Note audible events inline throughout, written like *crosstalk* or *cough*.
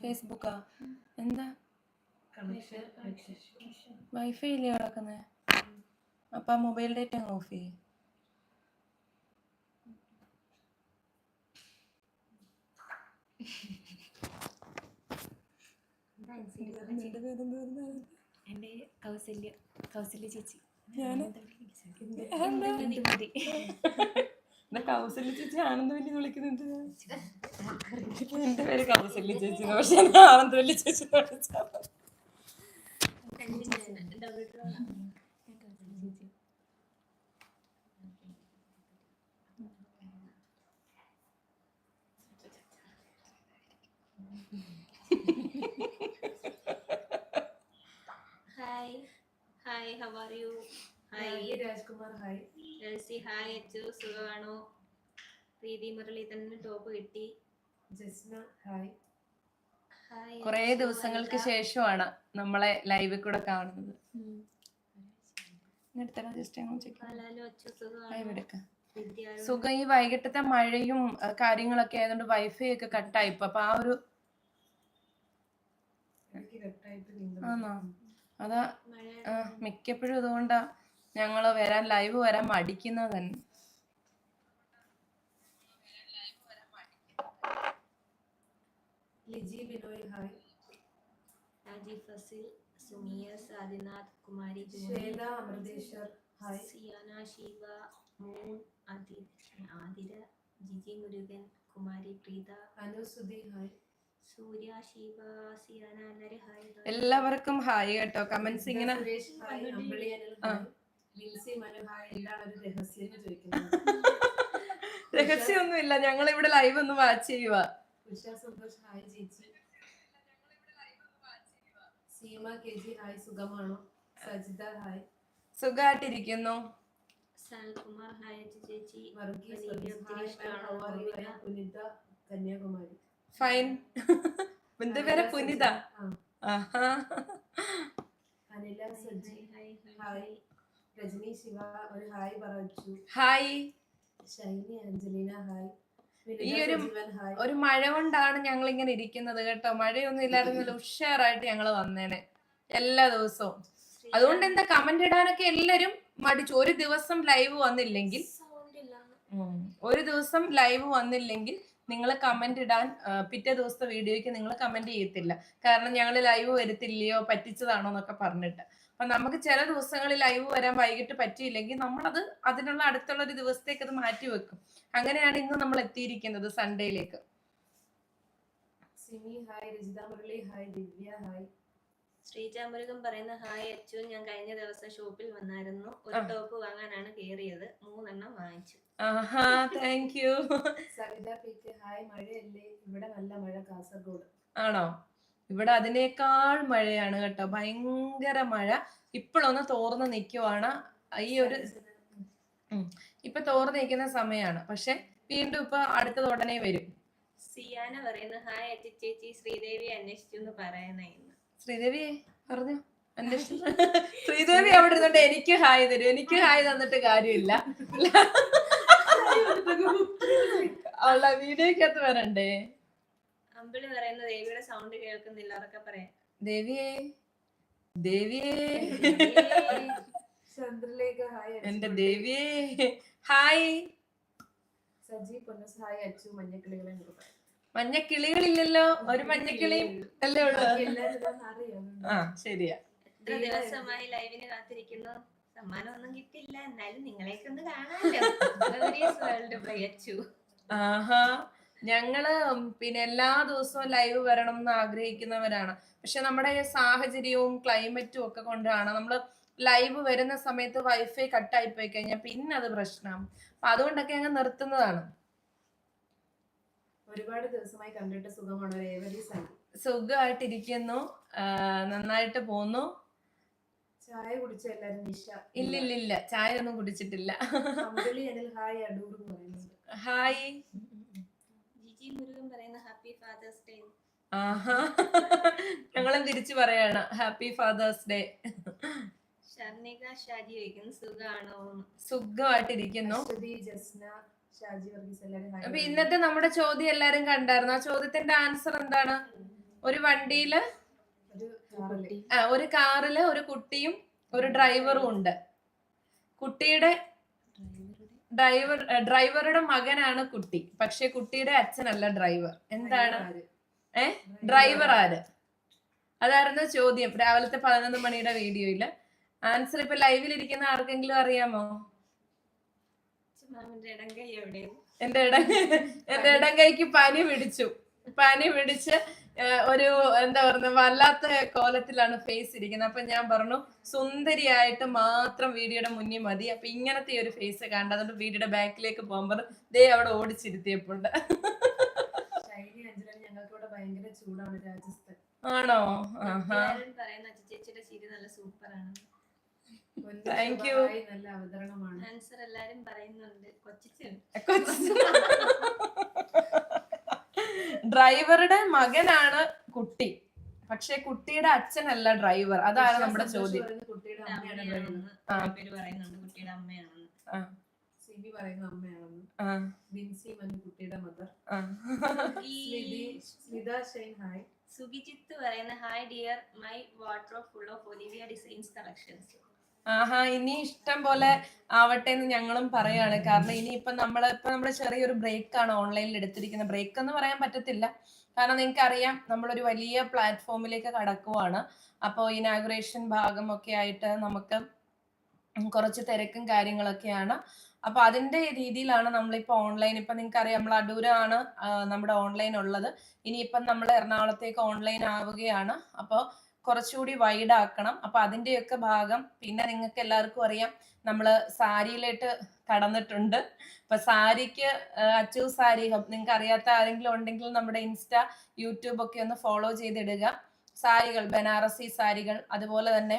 ഫേസ്ബുക്കാ എന്താ? വൈഫൈ ഇല്ലേ കിടക്കുന്നേ? അപ്പൊ മൊബൈൽ ഡേറ്റ അങ്ങ് ഓഫ് ചെയ്യേ. എന്റെ കൗസല്യ കൗസല്യ ചേച്ചി. ഞാൻ? കൗസല്യ ചേച്ചി? ആനന്ദവല്ലി വിളിക്കുന്നുണ്ട് എന്റെ പേര് കൗസല്യ ചേച്ചി പക്ഷെ ആനന്ദവല്ലി ചേച്ചി എന്ന്. Hi hi how are you hi Rajkumar hi Elsy hi Achu. സുഖമാണോ? പ്രീതി തന്നെ ടോപ്പ് കിട്ടി. ജസ്ന ഹായ് കുറേ ദിവസങ്ങൾക്ക് ശേഷമാണ് നമ്മളെ ലൈവിൽ കൂടെ കാണുന്നത്. സുഖം ഈ വൈകിട്ടത്തെ മഴയും കാര്യങ്ങളൊക്കെ ആയതുകൊണ്ട് വൈഫൈ ഒക്കെ കട്ടായി ഇപ്പൊ അപ്പൊ ആ ഒരു ആണോ അതാ മിക്കപ്പോഴും അതുകൊണ്ടാ ഞങ്ങൾ വരാൻ ലൈവ് വരാൻ മടിക്കുന്നത് തന്നെ. Liji Binoy hi Raji Fasil Sumiya Sadinath Kumari Shweta Amriteshwar hi Siyana Shiva moon അതി ആതിര ജിജി മുരുകൻ കുമാരി പ്രീത അനുസുതി ഹായ് സൂര്യ ശിവ സിയാന എല്ലാരും ഹായ് എല്ലാവർക്കും ഹായ് കേട്ടോ. കമന്റ്സ് ഇങ്ങനെ സുരേഷ് ഹായ് അമ്പിളി അനിൽ ആ. ഹായ് ലിൻസി മനു ഹായ് എന്താണ് ഒരു രഹസ്യം എന്ന് ചോദിക്കുന്നത്? *laughs* രഹസ്യമൊന്നുമില്ല. ഞങ്ങൾ ഇവിടെ ലൈവ് ഒന്ന് വാച്ച് ചെയ്യുക ഉഷ സന്തോഷ് ഹായ് ചേച്ചി. സീമ കെ ജി ഹായ് സുഖമാണോ? സജിത ഹായ്. സുഖമായിട്ടിരിക്കുന്നു സൽകുമാർ ഹായ് ചേച്ചി. വർഗീസ്? പുനിത കന്യാകുമാരി. ഫൈൻ എന്റെ പേര് പുനിത. അനില സജി. ഹായ്. രജനി ശിവ ഒരു ഹായ് പറഞ്ഞു ഹായ്. ഷൈനി അഞ്ജലീന ഹായ്. ഈ ഒരു- ഒരു മഴ കൊണ്ടാണ് ഞങ്ങൾ ഇങ്ങനെ ഇരിക്കുന്നത് കേട്ടോ. മഴയൊന്നും ഇല്ലായിരുന്നല്ലോ ഉഷാറായിട്ട് ഞങ്ങൾ വന്നേനെ എല്ലാ ദിവസവും. അതുകൊണ്ട് എന്താ കമന്റ് ഇടാനൊക്കെ എല്ലാരും മടിച്ചു. ഒരു ദിവസം ലൈവ് വന്നില്ലെങ്കിൽ ഒരു ദിവസം ലൈവ് വന്നില്ലെങ്കിൽ നിങ്ങൾ കമന്റ് ഇടാൻ പിറ്റേ ദിവസത്തെ വീഡിയോയ്ക്ക് നിങ്ങൾ കമന്റ് ചെയ്യത്തില്ല. കാരണം ഞങ്ങൾ ലൈവ് വരുത്തില്ലയോ പറ്റിച്ചതാണോ എന്നൊക്കെ പറഞ്ഞിട്ട്. അപ്പൊ നമുക്ക് ചില ദിവസങ്ങളിൽ ലൈവ് വരാൻ വൈകിട്ട് പറ്റിയില്ലെങ്കിൽ നമ്മളത് അതിനുള്ള അടുത്തുള്ള ഒരു ദിവസത്തേക്ക് അത് മാറ്റി വെക്കും. അങ്ങനെയാണ് ഇന്ന് നമ്മൾ എത്തിയിരിക്കുന്നത് സൺഡേയിലേക്ക്. Simi hi. Rajitha Murali hi. Divya hi. Sreeja Murugan പറയുന്ന ഹായ് അച്ചു ഞാൻ കഴിഞ്ഞ ദിവസം ഷോപ്പിൽ വന്നായിരുന്നു. ഒരു ടോപ്പ് വാങ്ങാനാണ് കേറിയത് മൂന്നെണ്ണം വാങ്ങിച്ചു. ആഹാ thank you Savitha P hi. മഴയല്ലേ? ഇവിടെ നല്ല മഴ കാസർഗോഡ്. ആണോ? ഇവിടെ അതിനേക്കാൾ മഴയാണ് കേട്ടോ. ഭയങ്കര മഴ. ഇപ്പോഴൊന്ന് തോർന്ന് നിൽക്കുവാണ് ഈ ഒരു ഇപ്പൊ തോർന്ന് നിൽക്കുന്ന സമയമാണ് പക്ഷെ വീണ്ടും ഇപ്പൊ അടുത്തത് ഉടനെ വരും. സിയാന പറയുന്നു ഹായ് ചേച്ചി ശ്രീദേവി അന്വേഷിച്ചു എന്ന് പറയുന്നു ശ്രീദേവി പറഞ്ഞു? അന്വേഷിച്ചു. *laughs* ശ്രീദേവി അവിടെ ഇരുന്നുണ്ട് എനിക്ക് ഹായ് തരും. എനിക്ക് ഹായ് തന്നിട്ട് കാര്യമില്ല. *laughs* ഉള്ള വീഡിയോക്കകത്ത് വരണ്ടേ? അമ്പിളി പറയുന്ന ദേവിയുടെ സൗണ്ട് കേൾക്കുന്നില്ല. അതൊക്കെ പറയാം. ദേവിയേ ദേവിയേ. *laughs* ചന്ദ്രലേഖ ഹായ് എന്റെ. ദേവിയേ. ഹായ്. സജി പൊന്നസ് ഹായ് അച്ചു മഞ്ഞക്കിളികളെ മഞ്ഞക്കിളികളില്ലല്ലോ മഞ്ഞ കിളികളില്ലല്ലോ ഒരു മഞ്ഞക്കിളിയും അല്ലേ ഉള്ളു? ആ ശരിയാ. ദിവസമായി ലൈവിന് കാത്തിരിക്കുന്നു. സമ്മാനമൊന്നും കിട്ടില്ല എന്നാലും നിങ്ങളെയൊക്കെ ഒന്ന് കാണാമല്ലോ. വേൾഡ് പ്രയച്ചു ആഹാ. ഞങ്ങൾ പിന്നെ എല്ലാ ദിവസവും ലൈവ് വരണം എന്ന് ആഗ്രഹിക്കുന്നവരാണ്. പക്ഷെ നമ്മുടെ സാഹചര്യവും ക്ലൈമറ്റും ഒക്കെ കൊണ്ടാണ് നമ്മൾ ലൈവ് വരുന്ന സമയത്ത് വൈഫൈ കട്ടായി പോയി കഴിഞ്ഞാൽ പിന്നെ അത് പ്രശ്നമാണ് അപ്പൊ അതുകൊണ്ടൊക്കെ അങ്ങ് നിർത്തുന്നതാണ്. ഒരുപാട് ദിവസമായി കണ്ടിട്ട് സുഖമാണ് രേവതി സുഖമായിട്ടിരിക്കുന്നു. നന്നായിട്ട് പോന്നു. ചായ കുടിച്ച എല്ലാരും നിഷ? ഇല്ല ഇല്ല ഇല്ല ചായ ഒന്നും കുടിച്ചിട്ടില്ല. ഹായ് അടൂർ ഹായ് ജിജി മുരുകൻ പറയുന്ന ഹാപ്പി ഫാദേഴ്സ് ഡേ ആഹാ ഞങ്ങളും തിരിച്ചു പറയാണ് happy father's day Sharnika Shaji സുഖാണോ? സുഖമായിട്ടിരിക്കുന്നു. അപ്പൊ ഇന്നത്തെ നമ്മുടെ ചോദ്യം എല്ലാരും കണ്ടായിരുന്നു. ആ ചോദ്യത്തിന്റെ ആൻസർ എന്താണ്? ഒരു വണ്ടിയിൽ ഒരു കാറിൽ. ആ, ഒരു കാറിൽ ഒരു കുട്ടിയും ഒരു ഡ്രൈവറും ഉണ്ട്. കുട്ടിയുടെ ഡ്രൈവർ ഡ്രൈവറുടെ മകനാണ് കുട്ടി. പക്ഷെ കുട്ടിയുടെ അച്ഛനല്ല ഡ്രൈവർ. എന്താണ്? ഏ? ഡ്രൈവർ ആര് അതായിരുന്നു ചോദ്യം രാവിലത്തെ പതിനൊന്ന് മണിയുടെ വീഡിയോയിൽ. ആൻസർ ഇപ്പൊ ലൈവിൽ ഇരിക്കുന്ന ആർക്കെങ്കിലും അറിയാമോ? എന്റെ ഇടം എന്റെ ഇടം കൈക്ക് പനി പിടിച്ചു. പനി പിടിച്ച് ഒരു എന്താ പറയുക വല്ലാത്ത കോലത്തിലാണ് ഫേസ് ഇരിക്കുന്നത്. അപ്പൊ ഞാൻ പറഞ്ഞു സുന്ദരിയായിട്ട് മാത്രം വീഡിയോയുടെ മുന്നിൽ മതി. അപ്പൊ ഇങ്ങനത്തെ ഒരു ഫേസ് കണ്ട അതുകൊണ്ട് വീഡിയോയുടെ ബാക്കിലേക്ക് പോകുമ്പോൾ ദേ അവിടെ ഓടിച്ചിരുത്തിയപ്പോണ്ട്. ആണോ? ചേച്ചിയുടെ ചിരി നല്ല അവതരണമാണ്. ആൻസർ എല്ലാരും പറയുന്നുണ്ട്. *laughs* ഡ്രൈവറുടെ മകനാണ് കുട്ടി. പക്ഷെ കുട്ടിയുടെ അച്ഛനല്ല ഡ്രൈവർ. അതാണ് നമ്മുടെ ചോദ്യം. കുട്ടിയുടെ അമ്മയാണ് പറയുന്നത് അമ്മയാണെന്ന് പേര് പറയുന്നുണ്ട്. കുട്ടിയുടെ അമ്മയാണെന്ന്. സിബി പറയുന്ന അമ്മയാണെന്ന്. ബിൻസി കുട്ടിയുടെ മദർ സ്മിതി ഷൈൻ ഹായ് പറയുന്ന hi dear my water full of Olivia designs collections ആഹാ ഇനി ഇഷ്ടം പോലെ ആവട്ടെ എന്ന് ഞങ്ങളും പറയാണ് കാരണം ഇനി ഇപ്പൊ നമ്മൾ ഇപ്പൊ നമ്മുടെ ചെറിയൊരു ബ്രേക്ക് ആണ് ഓൺലൈനിൽ എടുത്തിരിക്കുന്ന ബ്രേക്ക് എന്ന് പറയാൻ പറ്റത്തില്ല. കാരണം നിങ്ങൾക്ക് അറിയാം നമ്മളൊരു വലിയ പ്ലാറ്റ്ഫോമിലേക്ക് കടക്കുവാണ്. അപ്പോൾ ഇനാഗുറേഷൻ ഭാഗമൊക്കെ ആയിട്ട് നമുക്ക് കുറച്ച് തിരക്കും കാര്യങ്ങളൊക്കെയാണ്. അപ്പൊ അതിന്റെ രീതിയിലാണ് നമ്മളിപ്പോ ഓൺലൈൻ ഇപ്പൊ നിങ്ങൾക്ക് അറിയാം നമ്മൾ അടൂരാണ് നമ്മുടെ ഓൺലൈൻ ഉള്ളത്. ഇനിയിപ്പം നമ്മൾ എറണാകുളത്തേക്ക് ഓൺലൈൻ ആവുകയാണ്. അപ്പോൾ കുറച്ചുകൂടി വൈഡ് ആക്കണം. അപ്പൊ അതിന്റെയൊക്കെ ഭാഗം പിന്നെ നിങ്ങൾക്ക് എല്ലാവർക്കും അറിയാം നമ്മൾ സാരിയിലേട്ട് കടന്നിട്ടുണ്ട് അപ്പൊ സാരിക്ക് അച്ചു സാരി ഹബ് നിങ്ങൾക്ക് അറിയാത്ത ആരെങ്കിലും ഉണ്ടെങ്കിൽ നമ്മുടെ ഇൻസ്റ്റ യൂട്യൂബ് ഒക്കെ ഒന്ന് ഫോളോ ചെയ്തിടുക. സാരികൾ ബനാറസി സാരികൾ അതുപോലെ തന്നെ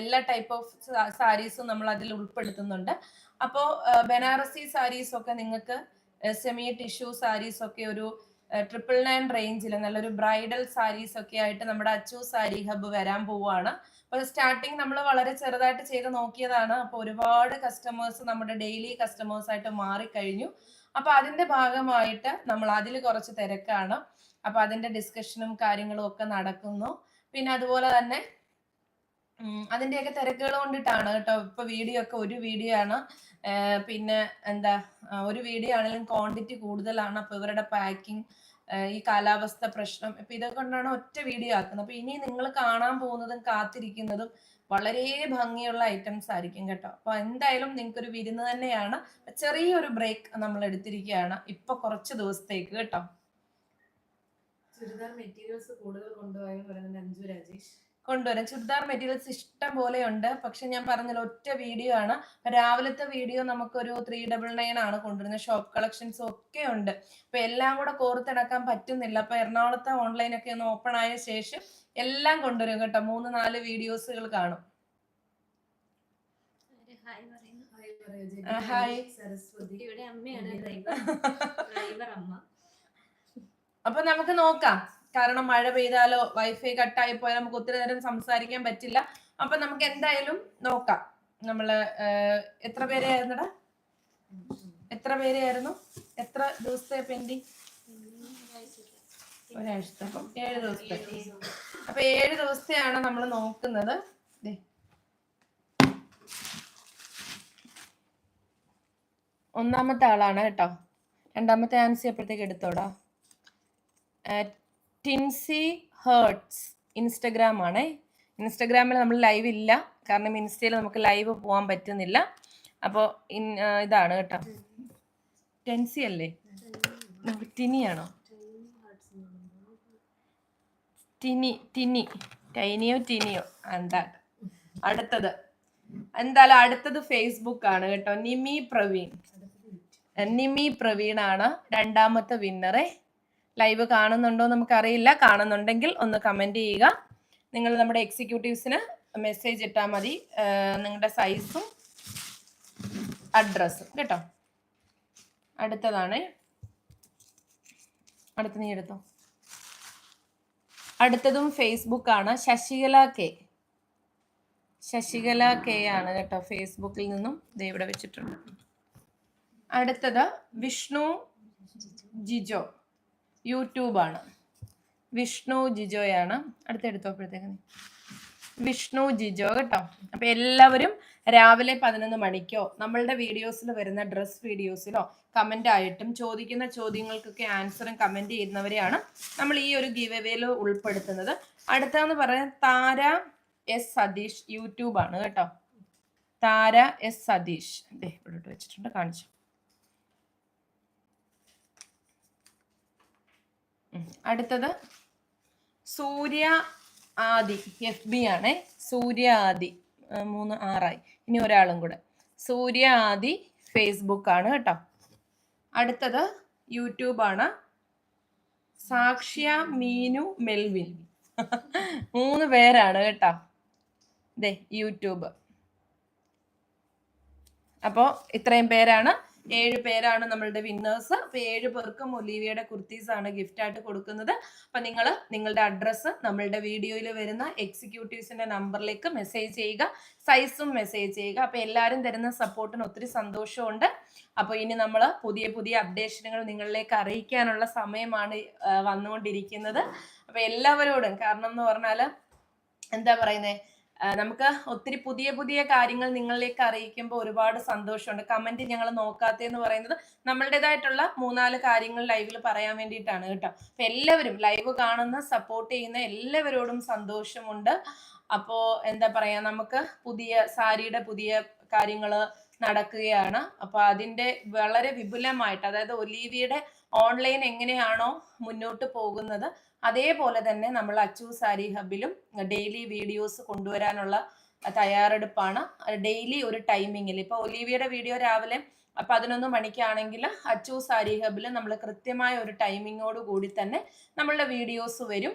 എല്ലാ ടൈപ്പ് ഓഫ് സാരീസും നമ്മൾ അതിൽ ഉൾപ്പെടുത്തുന്നുണ്ട്. അപ്പോൾ ബനാറസി സാരീസ് ഒക്കെ നിങ്ങൾക്ക് സെമി ടിഷ്യൂ സാരീസ് ഒക്കെ ഒരു ട്രിപ്പിൾ നയൻ റേഞ്ചിൽ നല്ലൊരു ബ്രൈഡൽ സാരീസ് ഒക്കെ ആയിട്ട് നമ്മുടെ അച്ചു സാരി ഹബ്ബ് വരാൻ പോവുകയാണ് അപ്പൊ സ്റ്റാർട്ടിങ് നമ്മൾ വളരെ ചെറുതായിട്ട് ചെയ്ത് നോക്കിയതാണ്. അപ്പൊ ഒരുപാട് കസ്റ്റമേഴ്സ് നമ്മുടെ ഡെയിലി കസ്റ്റമേഴ്സ് ആയിട്ട് മാറിക്കഴിഞ്ഞു. അപ്പൊ അതിന്റെ ഭാഗമായിട്ട് നമ്മൾ അതിൽ കുറച്ച് തിരക്കാണ്. അപ്പൊ അതിന്റെ ഡിസ്കഷനും കാര്യങ്ങളും ഒക്കെ നടക്കുന്നു. പിന്നെ അതുപോലെ തന്നെ അതിന്റെയൊക്കെ തിരക്കുകൾ കൊണ്ടിട്ടാണ് കേട്ടോ. ഇപ്പൊ വീഡിയോ ഒക്കെ ഒരു വീഡിയോ ആണ്. പിന്നെ എന്താ ഒരു വീഡിയോ ആണെങ്കിലും ക്വാണ്ടിറ്റി കൂടുതലാണ്. അപ്പൊ ഇവരുടെ പാക്കിംഗ് ഈ കാലാവസ്ഥ പ്രശ്നം ഇപ്പൊ ഇതൊക്കെ കൊണ്ടാണ് ഒറ്റ വീഡിയോ ആക്കുന്നത്. അപ്പൊ ഇനി നിങ്ങൾ കാണാൻ പോകുന്നതും കാത്തിരിക്കുന്നതും വളരെ ഭംഗിയുള്ള ഐറ്റംസ് ആയിരിക്കും കേട്ടോ. അപ്പൊ എന്തായാലും നിങ്ങൾക്ക് ഒരു വിരുന്ന് തന്നെയാണ്. ചെറിയൊരു ബ്രേക്ക് നമ്മൾ എടുത്തിരിക്കുകയാണ്. ഇപ്പൊ കുറച്ച് ദിവസത്തേക്ക് കേട്ടോ. ചുരിദാർ മെറ്റീരിയൽസ് കൂടുതൽ കൊണ്ടുപോയെന്ന് പറയുന്നത് അഞ്ജു രാജേഷ്. കൊണ്ടുവരാം. ചുരിദാർ മെറ്റീരിയൽസ് ഇഷ്ടം പോലെ ഉണ്ട്. പക്ഷെ ഞാൻ പറഞ്ഞല്ലോ ഒറ്റ വീഡിയോ ആണ്. രാവിലത്തെ വീഡിയോ നമുക്കൊരു ത്രീ ഡബിൾ നയൻ ആണ് കൊണ്ടുവരുന്നത്. ഷോപ്പ് കളക്ഷൻസും ഒക്കെ ഉണ്ട്. അപ്പൊ എല്ലാം കൂടെ കോർത്തിടക്കാൻ പറ്റുന്നില്ല. അപ്പൊ എറണാകുളത്തെ ഓൺലൈൻ ഒക്കെ ഒന്ന് ഓപ്പൺ ആയ ശേഷം എല്ലാം കൊണ്ടുവരും കേട്ടോ. മൂന്ന് നാല് വീഡിയോസുകൾ കാണും. ഹായ് സരസ്വതി. അമ്മയാണ് ഡ്രൈവർ ഡ്രൈവർ *laughs* അമ്മ. അപ്പൊ നമുക്ക് നോക്കാം. കാരണം മഴ പെയ്താലോ വൈഫൈ കട്ടായി പോയാൽ നമുക്ക് ഒത്തിരി നേരം സംസാരിക്കാൻ പറ്റില്ല. അപ്പൊ നമുക്ക് എന്തായാലും നോക്കാം. നമ്മൾ എത്ര പേരെയായിരുന്നടാ? എത്ര പേരെയായിരുന്നു? എത്ര ദിവസത്തെ പെൻഡി ഒരാഴ്ചത്തെ. അപ്പം ഏഴ് ദിവസത്തെ. അപ്പൊ ഏഴ് ദിവസത്തെയാണ് നമ്മൾ നോക്കുന്നത്. ഒന്നാമത്തെ ആളാണ് കേട്ടോ. രണ്ടാമത്തെ ആൻസി അപ്പോഴത്തേക്ക് എടുത്തോടാ. ടിൻസി ഹേർട്സ് ഇൻസ്റ്റഗ്രാം ആണേ ഇൻസ്റ്റഗ്രാമിൽ നമ്മൾ ലൈവ് ഇല്ല. കാരണം ഇൻസ്റ്റയിൽ നമുക്ക് ലൈവ് പോകാൻ പറ്റുന്നില്ല. അപ്പോൾ ഇതാണ് കേട്ടോ. ടെൻസി അല്ലേ? ടിനിയാണോ ടിനി ടിനി ടൈനിയോ ടിനിയോ? എന്താ അടുത്തത്. എന്തായാലും അടുത്തത് ഫേസ്ബുക്ക് ആണ് കേട്ടോ. നിമി പ്രവീൺ. നിമി പ്രവീൺ ആണ് രണ്ടാമത്തെ വിന്നറെ ലൈവ് കാണുന്നുണ്ടോ നമുക്കറിയില്ല. കാണുന്നുണ്ടെങ്കിൽ ഒന്ന് കമന്റ് ചെയ്യുക. നിങ്ങൾ നമ്മുടെ എക്സിക്യൂട്ടീവ്സിന് മെസ്സേജ് ഇട്ടാൽ മതി. നിങ്ങളുടെ സൈസും അഡ്രസ്സും കേട്ടോ? അടുത്തതാണ്. അടുത്ത നീ എടുത്തോ? അടുത്തതും ഫേസ്ബുക്കാണ്. ശശികല കെ. ശശികല കെ ആണ് കേട്ടോ ഫേസ്ബുക്കിൽ നിന്നും ഇവിടെ വെച്ചിട്ടുണ്ട്. അടുത്തത് വിഷ്ണു ജിജോ. യൂട്യൂബാണ്. വിഷ്ണു ജിജോയാണ്. അടുത്ത അടുത്തെടുത്തോപ്പോഴത്തേക്ക് വിഷ്ണു ജിജോ കേട്ടോ. അപ്പൊ എല്ലാവരും രാവിലെ പതിനൊന്ന് മണിക്കോ നമ്മളുടെ വീഡിയോസിൽ വരുന്ന ഡ്രസ് വീഡിയോസിലോ കമന്റ് ആയിട്ടും ചോദിക്കുന്ന ചോദ്യങ്ങൾക്കൊക്കെ ആൻസറും കമന്റ് ചെയ്യുന്നവരെയാണ് നമ്മൾ ഈ ഒരു ഗീവ് എവേയിൽ ഉൾപ്പെടുത്തുന്നത്. അടുത്തതെന്ന് പറയാൻ താര എസ് സതീഷ് യൂട്യൂബാണ് കേട്ടോ. താര എസ് സതീഷ്. ഇവിടെ വെച്ചിട്ടുണ്ട് കാണിച്ചു. അടുത്തത് സൂര്യ ആദി എഫ് ബി ആണേ. സൂര്യ ആദി. മൂന്ന് ആറായി. ഇനി ഒരാളും കൂടെ. സൂര്യ ആദി ഫേസ്ബുക്ക് ആണ് കേട്ടോ. അടുത്തത് യൂട്യൂബ് ആണ്. സാക്ഷ്യ മീനു മെൽവിൻ. *laughs* മൂന്ന് പേരാണ് കേട്ടോ. ദേ യൂട്യൂബ് അപ്പോൾ ഇത്രയും പേരാണ്. ഏഴ് പേരാണ് നമ്മളുടെ വിന്നേഴ്സ് അപ്പൊ ഏഴ് പേർക്കും ഒലീവിയയുടെ കുർത്തീസ് ആണ് ഗിഫ്റ്റ് ആയിട്ട് കൊടുക്കുന്നത്. അപ്പൊ നിങ്ങൾ നിങ്ങളുടെ അഡ്രസ്സ് നമ്മളുടെ വീഡിയോയിൽ വരുന്ന എക്സിക്യൂട്ടീവ്സിന്റെ നമ്പറിലേക്ക് മെസ്സേജ് ചെയ്യുക. സൈസും മെസ്സേജ് ചെയ്യുക. അപ്പൊ എല്ലാവരും തരുന്ന സപ്പോർട്ടിന് ഒത്തിരി സന്തോഷമുണ്ട്. അപ്പൊ ഇനി നമ്മൾ പുതിയ പുതിയ അപ്ഡേഷനുകൾ നിങ്ങളിലേക്ക് അറിയിക്കാനുള്ള സമയമാണ് വന്നുകൊണ്ടിരിക്കുന്നത്. അപ്പൊ എല്ലാവരോടും കാരണം എന്ന് പറഞ്ഞാൽ എന്താ പറയുന്നത് നമുക്ക് ഒത്തിരി പുതിയ പുതിയ കാര്യങ്ങൾ നിങ്ങളിലേക്ക് അറിയിക്കുമ്പോൾ ഒരുപാട് സന്തോഷമുണ്ട്. കമന്റ് ഞങ്ങൾ നോക്കാത്തതെന്ന് പറയുന്നത് നമ്മളുടേതായിട്ടുള്ള മൂന്നാൽ കാര്യങ്ങൾ ലൈവിൽ പറയാൻ വേണ്ടിയിട്ടാണ് കേട്ടോ. അപ്പൊ എല്ലാവരും ലൈവ് കാണുന്ന സപ്പോർട്ട് ചെയ്യുന്ന എല്ലാവരോടും സന്തോഷമുണ്ട്. അപ്പോ എന്താ പറയാ നമുക്ക് പുതിയ സാരിയുടെ പുതിയ കാര്യങ്ങൾ നടക്കുകയാണ്. അപ്പൊ അതിന്റെ വളരെ വിപുലമായിട്ട് അതായത് ഒലീവിയുടെ ഓൺലൈൻ എങ്ങനെയാണോ മുന്നോട്ട് പോകുന്നത് അതേപോലെ തന്നെ നമ്മൾ അച്ചു സാരി ഹബിലും ഡെയിലി വീഡിയോസ് കൊണ്ടുവരാനുള്ള തയ്യാറെടുപ്പാണ്. ഡെയിലി ഒരു ടൈമിങ്ങിൽ ഇപ്പൊ ഒലീവിയുടെ വീഡിയോ രാവിലെ പതിനൊന്ന് മണിക്കാണെങ്കിൽ അച്ചു സാരി ഹബിൽ നമ്മൾ കൃത്യമായ ഒരു ടൈമിങ്ങോട് കൂടി തന്നെ നമ്മളുടെ വീഡിയോസ് വരും.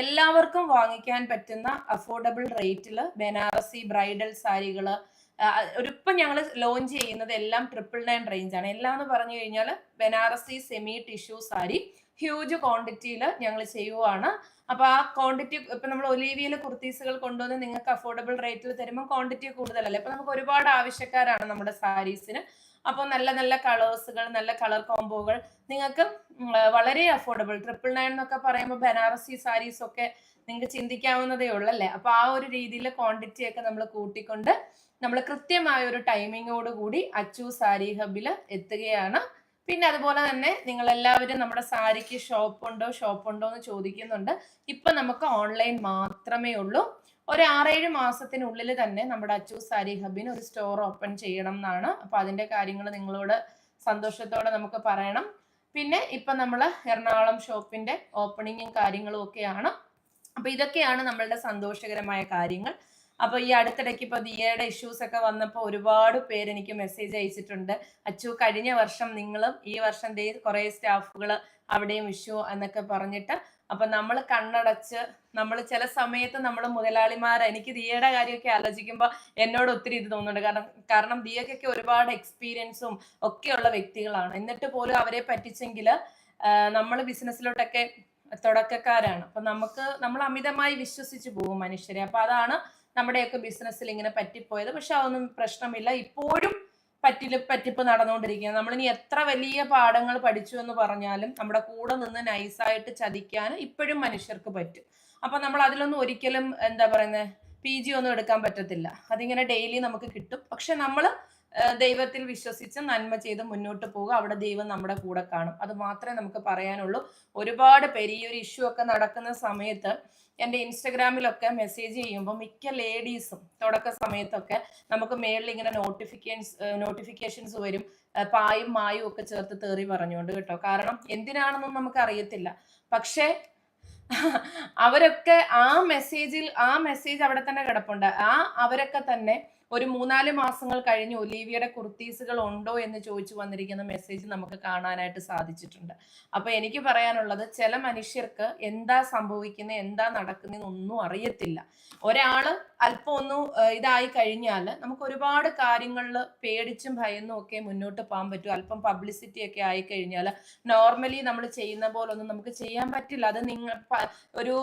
എല്ലാവർക്കും വാങ്ങിക്കാൻ പറ്റുന്ന അഫോർഡബിൾ റേറ്റിൽ ബനാറസി ബ്രൈഡൽ സാരികൾ ഒരു ഇപ്പം ഞങ്ങൾ ലോഞ്ച് ചെയ്യുന്നത് എല്ലാം ട്രിപ്പിൾ നയൻ റേഞ്ച് ആണ് എല്ലാം എന്ന് പറഞ്ഞു കഴിഞ്ഞാൽ Banarasi semi tissue sari huge ക്വാണ്ടിറ്റിയിൽ ഞങ്ങൾ ചെയ്യുവാണ്. അപ്പൊ ആ ക്വാണ്ടിറ്റി ഇപ്പൊ നമ്മൾ ഒലീവിയയിൽ കുർത്തീസുകൾ കൊണ്ടുവന്ന് നിങ്ങൾക്ക് അഫോർഡബിൾ റേറ്റിൽ തരുമ്പോൾ ക്വാണ്ടിറ്റി കൂടുതലല്ലേ? അപ്പൊ നമുക്ക് ഒരുപാട് ആവശ്യക്കാരാണ് നമ്മുടെ സാരീസിന്. അപ്പോൾ നല്ല നല്ല കളേഴ്സുകൾ നല്ല കളർ കോംബോകൾ നിങ്ങൾക്ക് വളരെ അഫോർഡബിൾ ട്രിപ്പിൾ നയൻ എന്നൊക്കെ പറയുമ്പോൾ ബനാറസി സാരീസ് ഒക്കെ നിങ്ങൾക്ക് ചിന്തിക്കാവുന്നതേ ഉള്ളല്ലേ? അപ്പൊ ആ ഒരു രീതിയിൽ ക്വാണ്ടിറ്റി ഒക്കെ നമ്മൾ കൂട്ടിക്കൊണ്ട് നമ്മൾ കൃത്യമായ ഒരു ടൈമിങ്ങോട് കൂടി അച്ചു സാരി ഹബിൽ എത്തുകയാണ്. പിന്നെ അതുപോലെ തന്നെ നിങ്ങൾ എല്ലാവരും നമ്മുടെ സാരിക്ക് ഷോപ്പ് ഉണ്ടോ ഷോപ്പ് ഉണ്ടോ എന്ന് ചോദിക്കുന്നുണ്ട്. ഇപ്പൊ നമുക്ക് ഓൺലൈൻ മാത്രമേ ഉള്ളൂ. ഒരു ആറേഴ് മാസത്തിനുള്ളിൽ തന്നെ നമ്മുടെ അച്ചു സാരി ഹബിന് ഒരു സ്റ്റോർ ഓപ്പൺ ചെയ്യണം എന്നാണ്. അപ്പൊ അതിന്റെ കാര്യങ്ങൾ നിങ്ങളോട് സന്തോഷത്തോടെ നമുക്ക് പറയണം. പിന്നെ ഇപ്പൊ നമ്മൾ എറണാകുളം ഷോപ്പിന്റെ ഓപ്പണിങ്ങും കാര്യങ്ങളും ഒക്കെയാണ്. അപ്പൊ ഇതൊക്കെയാണ് നമ്മളുടെ സന്തോഷകരമായ കാര്യങ്ങൾ. അപ്പൊ ഈ അടുത്തിടയ്ക്ക് ഇപ്പൊ ദിയയുടെ ഇഷ്യൂസ് ഒക്കെ വന്നപ്പോൾ ഒരുപാട് പേര് എനിക്ക് മെസ്സേജ് അയച്ചിട്ടുണ്ട്. അച്ചു കഴിഞ്ഞ വർഷം നിങ്ങളും ഈ വർഷം ദേ കുറെ സ്റ്റാഫുകൾ അവിടെയും ഇഷ്യൂ എന്നൊക്കെ പറഞ്ഞിട്ട് അപ്പൊ നമ്മൾ കണ്ണടച്ച് നമ്മൾ ചില സമയത്ത് നമ്മൾ മുതലാളിമാർ എനിക്ക് ദിയയുടെ കാര്യമൊക്കെ ആലോചിക്കുമ്പോൾ എന്നോട് ഒത്തിരി ഇത് തോന്നുന്നുണ്ട്. കാരണം കാരണം ദിയക്കൊക്കെ ഒരുപാട് എക്സ്പീരിയൻസും ഒക്കെയുള്ള വ്യക്തികളാണ്. എന്നിട്ട് പോലും അവരെ പറ്റിച്ചെങ്കിൽ നമ്മൾ ബിസിനസ്സിലോട്ടൊക്കെ തുടക്കക്കാരാണ്. അപ്പൊ നമുക്ക് നമ്മൾ അമിതമായി വിശ്വസിച്ച് പോകും മനുഷ്യരെ. അപ്പൊ അതാണ് നമ്മുടെയൊക്കെ ബിസിനസ്സിൽ ഇങ്ങനെ പറ്റിപ്പോയത്. പക്ഷെ അതൊന്നും പ്രശ്നമില്ല. ഇപ്പോഴും പറ്റിൽ പറ്റിപ്പ് നടന്നുകൊണ്ടിരിക്കുകയാണ്. നമ്മളിനി എത്ര വലിയ പാഠങ്ങൾ പഠിച്ചു എന്ന് പറഞ്ഞാലും നമ്മുടെ കൂടെ നിന്ന് നൈസായിട്ട് ചതിക്കാൻ ഇപ്പോഴും മനുഷ്യർക്ക് പറ്റും. അപ്പൊ നമ്മൾ അതിലൊന്നും ഒരിക്കലും എന്താ പറയുന്നത് പി ജി ഒന്നും എടുക്കാൻ പറ്റത്തില്ല. അതിങ്ങനെ ഡെയിലി നമുക്ക് കിട്ടും. പക്ഷെ നമ്മൾ ദൈവത്തിൽ വിശ്വസിച്ച് നന്മ ചെയ്ത് മുന്നോട്ട് പോകുക അവിടെ ദൈവം നമ്മുടെ കൂടെ കാണും. അത് മാത്രമേ നമുക്ക് പറയാനുള്ളൂ. ഒരുപാട് പേര് ഈ ഒരു ഇഷ്യൂ ഒക്കെ നടക്കുന്ന സമയത്ത് എന്റെ ഇൻസ്റ്റഗ്രാമിലൊക്കെ മെസ്സേജ് ചെയ്യുമ്പോൾ മിക്ക ലേഡീസും തുടക്ക സമയത്തൊക്കെ നമുക്ക് മേളിൽ ഇങ്ങനെ നോട്ടിഫിക്കേഷൻസ് നോട്ടിഫിക്കേഷൻസ് വരും. പായും മായും ഒക്കെ ചേർത്ത് തേറി പറഞ്ഞുകൊണ്ട് കേട്ടോ. കാരണം എന്തിനാണെന്നും നമുക്ക് അറിയത്തില്ല പക്ഷേ അവരൊക്കെ ആ മെസ്സേജിൽ ആ മെസ്സേജ് അവിടെ തന്നെ കിടപ്പുണ്ട്. ആ അവരൊക്കെ തന്നെ ഒരു മൂന്നാൽ മാസങ്ങൾ കഴിഞ്ഞ് ഒലീവിയുടെ കുർത്തീസുകൾ ഉണ്ടോ എന്ന് ചോദിച്ചു വന്നിരിക്കുന്ന മെസ്സേജ് നമുക്ക് കാണാനായിട്ട് സാധിച്ചിട്ടുണ്ട്. അപ്പൊ എനിക്ക് പറയാനുള്ളത് ചില മനുഷ്യർക്ക് എന്താ സംഭവിക്കുന്നത് എന്താ നടക്കുന്നതെന്ന് ഒന്നും അറിയത്തില്ല. ഒരാൾ അല്പം ഒന്ന് ഇതായി കഴിഞ്ഞാൽ നമുക്ക് ഒരുപാട് കാര്യങ്ങളിൽ പേടിച്ചും ഭയന്നും ഒക്കെ മുന്നോട്ട് പോകാൻ പറ്റും. അല്പം പബ്ലിസിറ്റി ഒക്കെ ആയി കഴിഞ്ഞാൽ നോർമലി നമ്മൾ ചെയ്യുന്ന പോലെ ഒന്നും നമുക്ക് ചെയ്യാൻ പറ്റില്ല. അത് നിങ്ങൾ ഒരു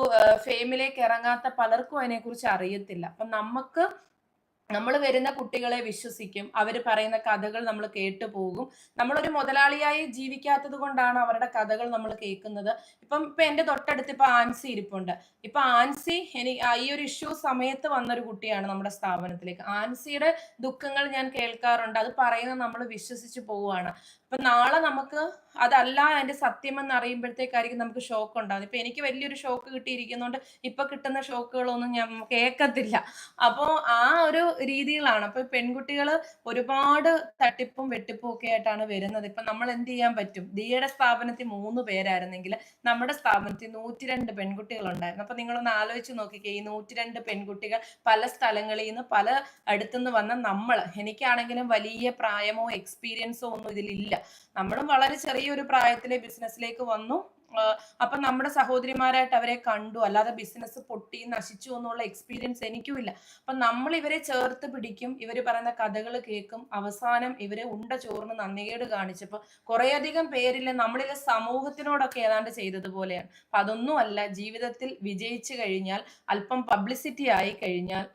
ഫെയിമിലേക്ക് ഇറങ്ങാത്ത പലർക്കും അതിനെക്കുറിച്ച് അറിയത്തില്ല. അപ്പം നമുക്ക് നമ്മൾ വരുന്ന കുട്ടികളെ വിശ്വസിക്കും. അവർ പറയുന്ന കഥകൾ നമ്മൾ കേട്ടു പോകും. നമ്മളൊരു മുതലാളിയായി ജീവിക്കാത്തത് കൊണ്ടാണ് അവരുടെ കഥകൾ നമ്മൾ കേൾക്കുന്നത്. ഇപ്പം ഇപ്പൊ എന്റെ തൊട്ടടുത്ത് ഇപ്പൊ ആൻസി ഇരിപ്പുണ്ട്. ഇപ്പൊ ആൻസി എനി ഈ ഒരു ഇഷ്യൂ സമയത്ത് വന്നൊരു കുട്ടിയാണ് നമ്മുടെ സ്ഥാപനത്തിലേക്ക്. ആൻസിയുടെ ദുഃഖങ്ങൾ ഞാൻ കേൾക്കാറുണ്ട്. അത് പറയുന്നത് നമ്മൾ വിശ്വസിച്ച് പോവുകയാണ്. അപ്പൊ നാളെ നമുക്ക് അതല്ല അതിന്റെ സത്യമെന്ന് അറിയുമ്പോഴത്തേക്കായിരിക്കും നമുക്ക് ഷോക്ക് ഉണ്ടാകുന്നത് ഇപ്പൊ എനിക്ക് വലിയൊരു ഷോക്ക് കിട്ടിയിരിക്കുന്നതുകൊണ്ട് ഇപ്പൊ കിട്ടുന്ന ഷോക്കുകളൊന്നും ഞാൻ കേൾക്കത്തില്ല അപ്പോ ആ ഒരു രീതിയിലാണ്. അപ്പൊ പെൺകുട്ടികൾ ഒരുപാട് തട്ടിപ്പും വെട്ടിപ്പും ഒക്കെ ആയിട്ടാണ് വരുന്നത്. ഇപ്പൊ നമ്മൾ എന്ത് ചെയ്യാൻ പറ്റും? ദിയുടെ സ്ഥാപനത്തിൽ മൂന്ന് പേരായിരുന്നെങ്കിൽ നമ്മുടെ സ്ഥാപനത്തിൽ നൂറ്റിരണ്ട് പെൺകുട്ടികൾ ഉണ്ടായിരുന്നു. അപ്പൊ നിങ്ങളൊന്ന് ആലോചിച്ച് നോക്കിക്കേ. ഈ നൂറ്റിരണ്ട് പെൺകുട്ടികൾ പല സ്ഥലങ്ങളിൽ നിന്ന് പല അടുത്തുനിന്ന് വന്ന നമ്മൾ എനിക്കാണെങ്കിലും വലിയ പ്രായമോ എക്സ്പീരിയൻസോ ഒന്നും ഇതിലില്ല. നമ്മളും വളരെ ചെറിയൊരു പ്രായത്തിലെ ബിസിനസ്സിലേക്ക് വന്നു. അപ്പൊ നമ്മുടെ സഹോദരിമാരായിട്ട് അവരെ കണ്ടു. അല്ലാതെ ബിസിനസ് പൊട്ടി നശിച്ചു എന്നുള്ള എക്സ്പീരിയൻസ് എനിക്കും ഇല്ല അപ്പൊ നമ്മൾ ഇവരെ ചേർത്ത് പിടിക്കും. ഇവർ പറയുന്ന കഥകൾ കേൾക്കും അവസാനം ഇവരെ ഉണ്ട ചോറിന് നന്ദികേട് കാണിച്ചപ്പോ കുറേയധികം പേരിൽ നമ്മളിലെ സമൂഹത്തിനോടൊക്കെ ഏതാണ്ട് ചെയ്തതുപോലെയാണ്. അപ്പൊ അതൊന്നും അല്ല ജീവിതത്തിൽ വിജയിച്ചു കഴിഞ്ഞാൽ അല്പം പബ്ലിസിറ്റി ആയി കഴിഞ്ഞാൽ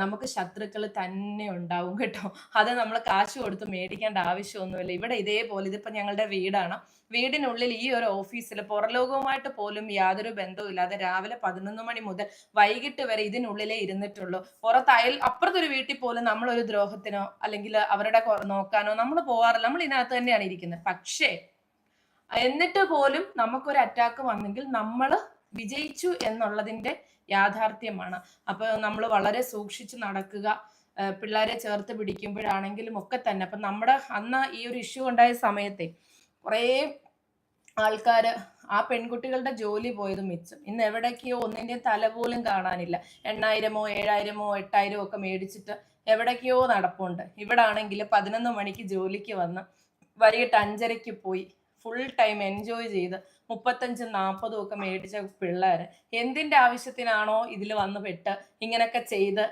നമുക്ക് ശത്രുക്കൾ തന്നെ ഉണ്ടാവും കേട്ടോ. അത് നമ്മൾ കാശ് കൊടുത്ത് മേടിക്കേണ്ട ആവശ്യമൊന്നുമില്ല. ഇവിടെ ഇതേപോലെ ഇതിപ്പോ ഞങ്ങളുടെ വീടാണ്. വീടിനുള്ളിൽ ഈ ഒരു ഓഫീസിൽ പുറലോകവുമായിട്ട് പോലും യാതൊരു ബന്ധവും ഇല്ലാതെ രാവിലെ പതിനൊന്ന് മണി മുതൽ വൈകിട്ട് വരെ ഇതിനുള്ളിലേ ഇരുന്നിട്ടുള്ളൂ. പുറത്ത് അയൽ അപ്പുറത്തൊരു വീട്ടിൽ പോലും നമ്മളൊരു ദ്രോഹത്തിനോ അല്ലെങ്കിൽ അവരുടെ നോക്കാനോ നമ്മൾ പോവാറില്ല. നമ്മൾ ഇതിനകത്ത് തന്നെയാണ് ഇരിക്കുന്നത്. പക്ഷേ എന്നിട്ട് പോലും നമുക്കൊരു അറ്റാക്ക് വന്നെങ്കിൽ നമ്മൾ വിജയിച്ചു എന്നുള്ളതിന്റെ യാഥാർത്ഥ്യമാണ്. അപ്പോൾ നമ്മൾ വളരെ സൂക്ഷിച്ച് നടക്കുക. പിള്ളേരെ ചേർത്ത് പിടിക്കുമ്പോഴാണെങ്കിലും ഒക്കെ തന്നെ. അപ്പൊ നമ്മുടെ അന്ന് ഈ ഒരു ഇഷ്യൂ ഉണ്ടായ സമയത്തെ കുറേ ആൾക്കാർ ആ പെൺകുട്ടികളുടെ ജോലി പോയത് മിച്ചം. ഇന്ന് എവിടേക്കോ ഒന്നിന്റെയും തല പോലും കാണാനില്ല. എണ്ണായിരമോ ഏഴായിരമോ എട്ടായിരമോ ഒക്കെ മേടിച്ചിട്ട് എവിടേക്കോ നടപ്പുണ്ട്. ഇവിടെ ആണെങ്കിൽ പതിനൊന്ന് മണിക്ക് ജോലിക്ക് വന്ന് വൈകിട്ട് അഞ്ചരയ്ക്ക് പോയി ഫുൾ ടൈം എൻജോയ് ചെയ്ത് മുപ്പത്തഞ്ചും നാൽപ്പതും ഒക്കെ മേടിച്ച പിള്ളേർ എന്തിന്റെ ആവശ്യത്തിനാണോ ഇതിൽ വന്ന് പെട്ട് ഇങ്ങനൊക്കെ ചെയ്ത്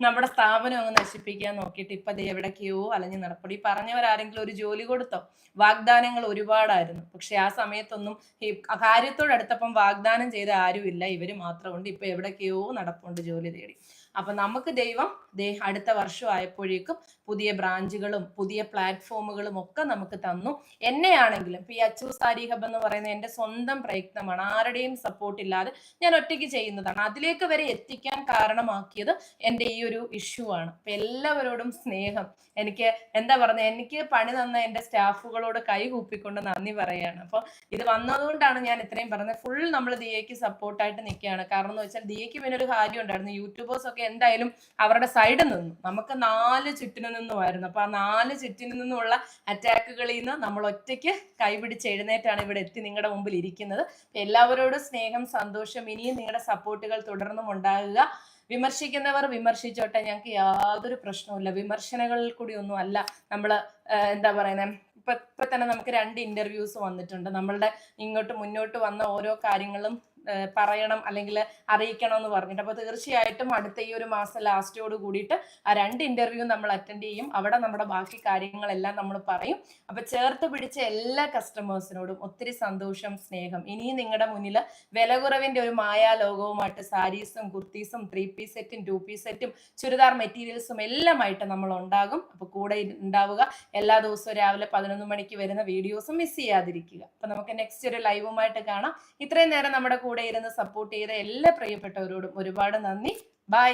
നമ്മുടെ സ്ഥാപനം അങ്ങ് നശിപ്പിക്കാൻ നോക്കിയിട്ട് ഇപ്പൊ ദേ എവിടേക്കെയോ അലഞ്ഞു നടപ്പടി പറഞ്ഞവരാരെങ്കിലും ഒരു ജോലി കൊടുത്തോ? വാഗ്ദാനങ്ങൾ ഒരുപാടായിരുന്നു. പക്ഷെ ആ സമയത്തൊന്നും ഈ കാര്യത്തോടടുത്തപ്പം വാഗ്ദാനം ചെയ്ത ആരുമില്ല. ഇവർ മാത്രമുണ്ട്. ഇപ്പൊ എവിടേക്കെയോ നടപ്പുണ്ട് ജോലി തേടി. അപ്പൊ നമുക്ക് ദൈവം ദേ അടുത്ത വർഷം ആയപ്പോഴേക്കും പുതിയ ബ്രാഞ്ചുകളും പുതിയ പ്ലാറ്റ്ഫോമുകളും ഒക്കെ നമുക്ക് തന്നു. എന്നെയാണെങ്കിലും ഈ അച്ചു സാരി ഹബ് എന്ന് പറയുന്ന എന്റെ സ്വന്തം പ്രയത്നമാണ്. ആരുടെയും സപ്പോർട്ട് ഇല്ലാതെ ഞാൻ ഒറ്റയ്ക്ക് ചെയ്യുന്നതാണ്. അതിലേക്ക് വരെ എത്തിക്കാൻ കാരണമാക്കിയത് എന്റെ ഈ ഒരു ഇഷ്യൂ ആണ്. അപ്പൊ എല്ലാവരോടും സ്നേഹം. എനിക്ക് എന്താ പറയുന്നത് എനിക്ക് പണി തന്ന എന്റെ സ്റ്റാഫുകളോട് കൈ കൂപ്പിക്കൊണ്ട് നന്ദി പറയാണ്. അപ്പൊ ഇത് വന്നതുകൊണ്ടാണ് ഞാൻ ഇത്രയും പറഞ്ഞത്. ഫുൾ നമ്മൾ ദിയയ്ക്ക് സപ്പോർട്ടായിട്ട് നിൽക്കുകയാണ്. കാരണം എന്ന് വെച്ചാൽ ദിയയ്ക്ക് പിന്നെ ഒരു കാര്യം ഉണ്ടായിരുന്നു യൂട്യൂബേഴ്സ് ഒക്കെ എന്തായാലും അവരുടെ സൈഡിൽ നിന്നു. നമുക്ക് നാല് ചുറ്റിനു നിന്നുമായിരുന്നു. അപ്പൊ ആ നാല് ചുറ്റിനു നിന്നുമുള്ള അറ്റാക്കുകളിൽ നിന്ന് നമ്മൾ ഒറ്റയ്ക്ക് കൈപിടിച്ച് എഴുന്നേറ്റാണ് ഇവിടെ എത്തി നിങ്ങളുടെ മുമ്പിൽ ഇരിക്കുന്നത്. എല്ലാവരോടും സ്നേഹം സന്തോഷം ഇനിയും നിങ്ങളുടെ സപ്പോർട്ടുകൾ തുടർന്നും ഉണ്ടാകുക. വിമർശിക്കുന്നവർ വിമർശിച്ചോട്ടെ ഞങ്ങൾക്ക് യാതൊരു പ്രശ്നവുമില്ല. വിമർശനങ്ങളിൽ കൂടി ഒന്നും അല്ല. നമ്മൾ എന്താ പറയുന്നത് ഇപ്പൊ ഇപ്പൊ തന്നെ നമുക്ക് രണ്ട് ഇന്റർവ്യൂസ് വന്നിട്ടുണ്ട്. നമ്മളുടെ ഇങ്ങോട്ട് മുന്നോട്ട് വന്ന ഓരോ കാര്യങ്ങളും പറയണം അല്ലെങ്കിൽ അറിയിക്കണം എന്ന് പറഞ്ഞിട്ട്. അപ്പൊ തീർച്ചയായിട്ടും അടുത്ത ഈ ഒരു മാസം ലാസ്റ്റോട് കൂടിയിട്ട് ആ രണ്ട് ഇന്റർവ്യൂ നമ്മൾ അറ്റൻഡ് ചെയ്യും. അവിടെ നമ്മുടെ ബാക്കി കാര്യങ്ങളെല്ലാം നമ്മൾ പറയും. അപ്പൊ ചേർത്ത് പിടിച്ച എല്ലാ കസ്റ്റമേഴ്സിനോടും ഒത്തിരി സന്തോഷം സ്നേഹം. ഇനിയും നിങ്ങളുടെ മുന്നിൽ വില കുറവിന്റെ ഒരു മായാ ലോകവുമായിട്ട് സാരീസും കുർത്തീസും ത്രീ പീസ് സെറ്റും ടു പീസ് സെറ്റും ചുരിദാർ മെറ്റീരിയൽസും എല്ലാമായിട്ട് നമ്മൾ ഉണ്ടാകും. അപ്പൊ കൂടെ ഉണ്ടാവുക. എല്ലാ ദിവസവും രാവിലെ പതിനൊന്ന് മണിക്ക് വരുന്ന വീഡിയോസും മിസ് ചെയ്യാതിരിക്കുക. അപ്പൊ നമുക്ക് നെക്സ്റ്റ് ഒരു ലൈവുമായിട്ട് കാണാം. ഇത്രയും നേരം നമ്മുടെ കൂടെ ഇരുന്ന് സപ്പോർട്ട് ചെയ്ത എല്ലാ പ്രിയപ്പെട്ടവരോടും ഒരുപാട് നന്ദി. ബൈ